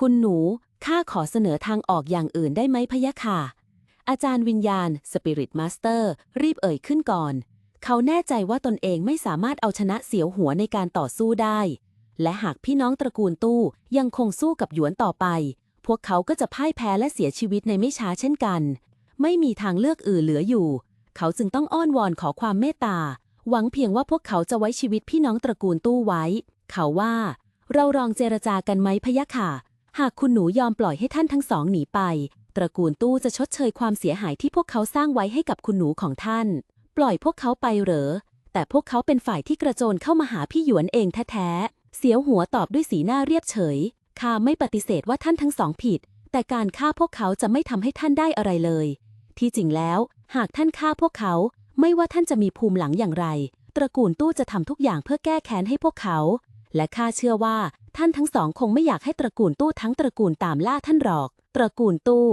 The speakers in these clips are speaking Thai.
คุณหนู ข้าขอเสนอทางออกอย่างอื่นได้ไหมพะยะค่ะ อาจารย์วิญญาณสปิริตมาสเตอร์รีบเอ่ยขึ้นก่อน เขาแน่ใจว่าตนเองไม่สามารถเอาชนะเสียวหัวในการต่อสู้ได้ และหากพี่น้องตระกูลตู้ยังคงสู้กับหยวนต่อไป พวกเขาก็จะพ่ายแพ้และเสียชีวิตในไม่ช้าเช่นกัน ไม่มีทางเลือกอื่นเหลืออยู่ เขาจึงต้องอ้อนวอนขอความเมตตา หวังเพียงว่าพวกเขาจะไว้ชีวิตพี่น้องตระกูลตู้ไว้ เขาว่า เราลองเจรจากันไหมพะยะค่ะ หากคุณหนูยอมปล่อยให้ท่านทั้งสองหนีไป ตระกูลตู้จะชดเชยความเสียหายที่พวกเขาสร้างไว้ให้กับคุณหนูของท่าน ปล่อยพวกเขาไปเหรอ แต่พวกเขาเป็นฝ่ายที่กระโจนเข้ามาหาพี่หยวนเองแท้ๆ เสียวหัวตอบด้วยสีหน้าเรียบเฉย ข้าไม่ปฏิเสธว่าท่านทั้งสองผิด แต่การฆ่าพวกเขาจะไม่ทำให้ท่านได้อะไรเลย ที่จริงแล้ว หากท่านฆ่าพวกเขา ไม่ว่าท่านจะมีภูมิหลังอย่างไร ตระกูลตู้จะทำทุกอย่างเพื่อแก้แค้นให้พวกเขา และข้าเชื่อว่า ท่านทั้งสองคงไม่อยากให้ตระกูลตู้ทั้งตระกูลตามล่าท่านหรอก ตระกูลตู้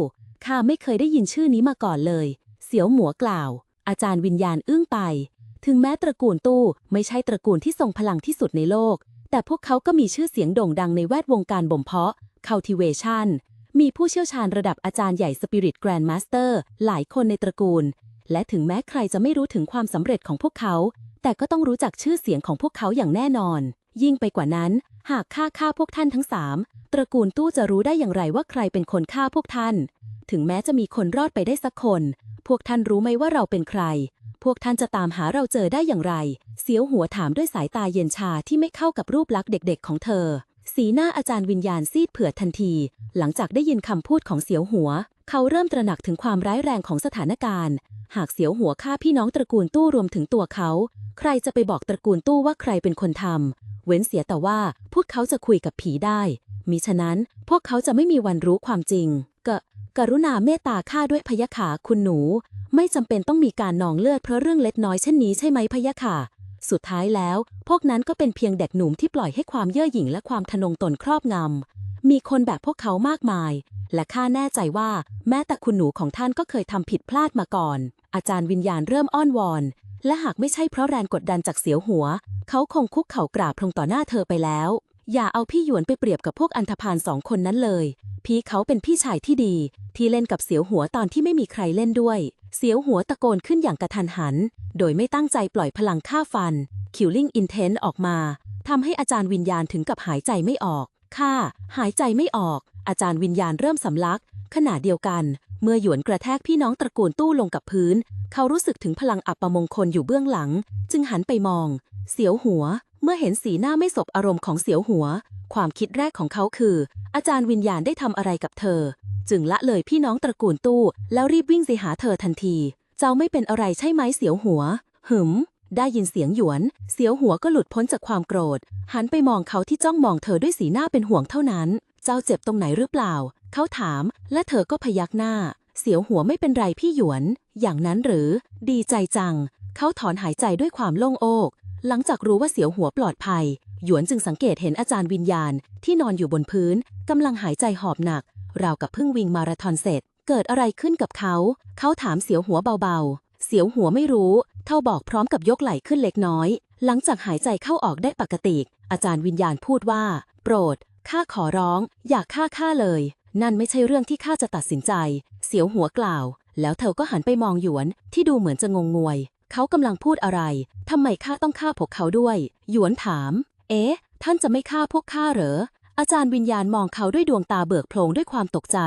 ข้าไม่เคยได้ยินชื่อนี้มาก่อนเลย เสียวหมัวกล่าว อาจารย์วิญญาณอึ้งไป ถึงแม้ตระกูลตู้ไม่ใช่ตระกูลที่ทรงพลังที่สุดในโลก แต่พวกเขาก็มีชื่อเสียงโด่งดังในแวดวงการบ่มเพาะ cultivation มีผู้เชี่ยวชาญระดับอาจารย์ใหญ่สปิริตแกรนด์มาสเตอร์หลายคนในตระกูล และถึงแม้ใครจะไม่รู้ถึงความสำเร็จของพวกเขา แต่ก็ต้องรู้จักชื่อเสียงของพวกเขาอย่างแน่นอน ยิ่งไปกว่านั้น หากฆ่าฆ่าพวกท่านทั้งสามตระกูลตู้จะรู้ได้อย่างไรว่าใครเป็นคนฆ่าพวกท่าน ถึงแม้จะมีคนรอดไปได้สักคน พวกท่านรู้ไหมว่าเราเป็นใคร พวกท่านจะตามหาเราเจอได้อย่างไร เสียวหัวถามด้วยสายตาเย็นชาที่ไม่เข้ากับรูปลักษณ์เด็กๆของเธอ สีหน้าอาจารย์วิญญาณซีดเผือดทันที หลังจากได้ยินคำพูดของเสียวหัว เขาเริ่มตระหนักถึงความร้ายแรงของสถานการณ์ หากเสียวหัวฆ่าพี่น้องตระกูลตู้รวมถึงตัวเขา ใครจะไปบอกตระกูลตู้ว่าใครเป็นคนทำ ว้นเสียแต่ว่าพวกเขาจะคุยกับผีได้ มิฉะนั้นพวกเขาจะไม่มีวันรู้ความจริง กะ กรุณาเมตตาข้าด้วยพยะขาคุณหนู ไม่จำเป็นต้องมีการนองเลือดเพราะเรื่องเล็กน้อยเช่นนี้ใช่ไหมพยะค่ะสุดท้ายแล้ว พวกนั้นก็เป็นเพียงเด็กหนุ่มที่ปล่อยให้ความเย่อหยิ่งและความทะนงตนครอบงำ มีคนแบบพวกเขามากมาย และข้าแน่ใจว่า แม้แต่คุณหนูของท่านก็เคยทำผิดพลาดมาก่อน อาจารย์วิญญาณเริ่มอ้อนวอน และหากไม่ใช่เพราะแรงกดดันจากเสียวหัว เขาคงคุกเข่ากราบลงต่อหน้าเธอไปแล้ว อย่าเอาพี่หยวนไปเปรียบกับพวกอันธพาลสองคนนั้นเลย พี่เขาเป็นพี่ชายที่ดี ที่เล่นกับเสียวหัวตอนที่ไม่มีใครเล่นด้วย เสียวหัวตะโกนขึ้นอย่างกระทันหัน โดยไม่ตั้งใจปล่อยพลังฆ่าฟัน Killing Intent ออกมาทำให้อาจารย์วิญญาณถึงกับหายใจไม่ออก ค่ะ หายใจไม่ออก อาจารย์วิญญาณเริ่มสำลัก ขณะเดียวกัน เมื่อหยวนกระแทกพี่น้องตระกูลตู้ลงกับพื้น เขารู้สึกถึงพลังอัปมงคลอยู่เบื้องหลัง จึงหันไปมอง เสียวหัว เมื่อเห็นสีหน้าไม่สบอารมณ์ของเสียวหัว ความคิดแรกของเขาคือ อาจารย์วิญญาณได้ทำอะไรกับเธอ จึงละเลยพี่น้องตระกูลตู้ แล้วรีบวิ่งไปหาเธอทันที เจ้าไม่เป็นอะไรใช่ไหมเสียวหัว หึม ได้ยินเสียงหยวน เสียวหัวก็หลุดพ้นจากความโกรธ หันไปมองเขาที่จ้องมองเธอด้วยสีหน้าเป็นห่วงเท่านั้น เจ้าเจ็บตรงไหนหรือเปล่า เขาถาม และเธอก็พยักหน้า เสียวหัวไม่เป็นไรพี่หยวน อย่างนั้นหรือ ดีใจจัง เขาถอนหายใจด้วยความโล่งอกหลังจากรู้ว่าเสียวหัวปลอดภัย หยวนจึงสังเกตเห็นอาจารย์วิญญาณ ที่นอนอยู่บนพื้นกำลังหายใจหอบหนัก ราวกับเพิ่งวิ่งมาราธอนเสร็จ เกิดอะไรขึ้นกับเขา เขาถามเสียวหัวเบาๆ เสียวหัวไม่รู้ เท่าบอกพร้อมกับยกไหล่ขึ้นเล็กน้อย หลังจากหายใจเข้าออกได้ปกติ อาจารย์วิญญาณพูดว่า โปรดข้าขอร้อง อย่าฆ่าข้าเลย นั่นไม่ใช่เรื่องที่ข้าจะตัดสินใจ เสียวหัวกล่าว แล้วเธอก็หันไปมองหยวน ที่ดูเหมือนจะงงงวย เขากำลังพูดอะไร ทำไมข้าต้องฆ่าพวกเขาด้วย หยวนถาม เอ๊ะ ท่านจะไม่ฆ่าพวกข้าเหรอ อาจารย์วิญญาณมองเขาด้วยดวงตาเบิกโพลงด้วยความตกใจ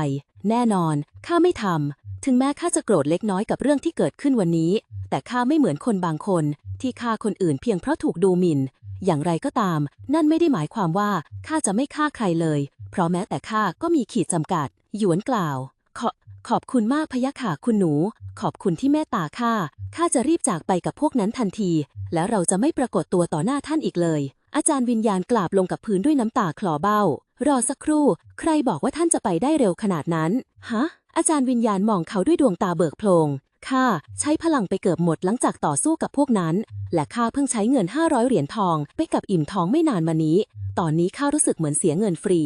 แน่นอน ข้าไม่ทำ ถึงแม้ข้าจะโกรธเล็กน้อยกับเรื่องที่เกิดขึ้นวันนี้ แต่ข้าไม่เหมือนคนบางคน ที่ฆ่าคนอื่นเพียงเพราะถูกดูหมิ่น อย่างไรก็ตาม นั่นไม่ได้หมายความว่าข้าจะไม่ฆ่าใครเลย เพราะแม้แต่ข้าก็มีขีดจำกัด หยวนกล่าว ขอขอบคุณมากพยะค่ะคุณหนู ขอบคุณที่เมตตาข้าข้าจะรีบจากไปกับพวกนั้นทันที แล้วเราจะไม่ปรากฏตัวต่อหน้าท่านอีกเลย อาจารย์วิญญาณกราบลงกับพื้นด้วยน้ำตาคลอเบ้า รอสักครู่ ใครบอกว่าท่านจะไปได้เร็วขนาดนั้น ฮะ อาจารย์วิญญาณมองเขาด้วยดวงตาเบิกโพลง ข้าใช้พลังไปเกือบหมดหลังจากต่อสู้กับพวกนั้น และข้าเพิ่งใช้เงิน 500 เหรียญทอง ไปกับอิ่มทองไม่นานมานี้ ตอนนี้ข้ารู้สึกเหมือนเสียเงินฟรี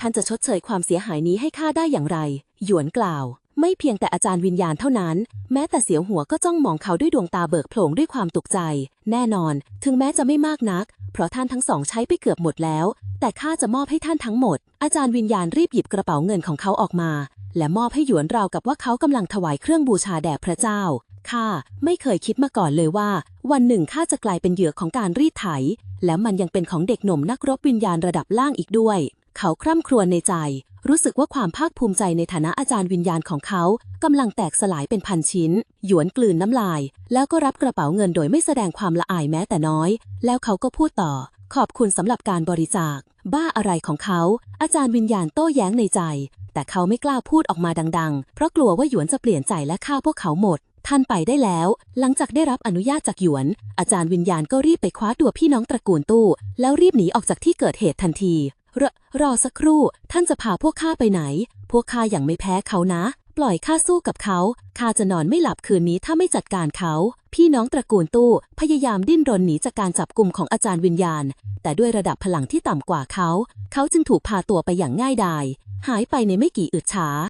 ท่านจะชดเชยความเสียหายนี้ให้ข้าได้อย่างไร หยวนกล่าว ไม่เพียงแต่อาจารย์วิญญาณเท่านั้น แม้แต่เสียวหัวก็จ้องมองเขาด้วยดวงตาเบิกโพลงด้วยความตกใจ แน่นอน ถึงแม้จะไม่มากนัก เพราะท่านทั้งสองใช้ไปเกือบหมดแล้ว แต่ข้าจะมอบให้ท่านทั้งหมด อาจารย์วิญญาณรีบหยิบกระเป๋าเงินของเขาออกมา และมอบให้หยวนราวกับว่าเขากำลังถวายเครื่องบูชาแด่พระเจ้า ข้าไม่เคยคิดมาก่อนเลยว่า วันหนึ่งข้าจะกลายเป็นเหยื่อของการรีดไถ และมันยังเป็นของเด็กหนุ่มนักรบวิญญาณระดับล่างอีกด้วย เขาคร่ำครวญในใจ รู้สึกว่าความภาคภูมิใจในฐานะอาจารย์วิญญาณของเขากำลังแตกสลายเป็นพันชิ้น หยวนกลืนน้ำลาย แล้วก็รับกระเป๋าเงินโดยไม่แสดงความละอายแม้แต่น้อย แล้วเขาก็พูดต่อ ขอบคุณสำหรับการบริจาค บ้าอะไรของเขา อาจารย์วิญญาณโต้แย้งในใจ แต่เขาไม่กล้าพูดออกมาดังๆ เพราะกลัวว่าหยวนจะเปลี่ยนใจและฆ่าพวกเขาหมด ท่านไปได้แล้ว หลังจากได้รับอนุญาตจากหยวน อาจารย์วิญญาณก็รีบไปคว้าตัวพี่น้องตระกูลตู้ แล้วรีบหนีออกจากที่เกิดเหตุทันทีรรอสักครู่ ท่านจะพาพวกข้าไปไหน พวกข้าอย่างไม่แพ้เขานะ ปล่อยข้าสู้กับเขา ข้าจะนอนไม่หลับคืนนี้ถ้าไม่จัดการเขา พี่น้องตระกูลตู้ พยายามดิ้นรนหนีจากการจับกลุ่มของอาจารย์วิญญาณ แต่ด้วยระดับพลังที่ต่ำกว่าเขา เขาจึงถูกพาตัวไปอย่างง่ายดาย หายไปในไม่กี่อึดช้า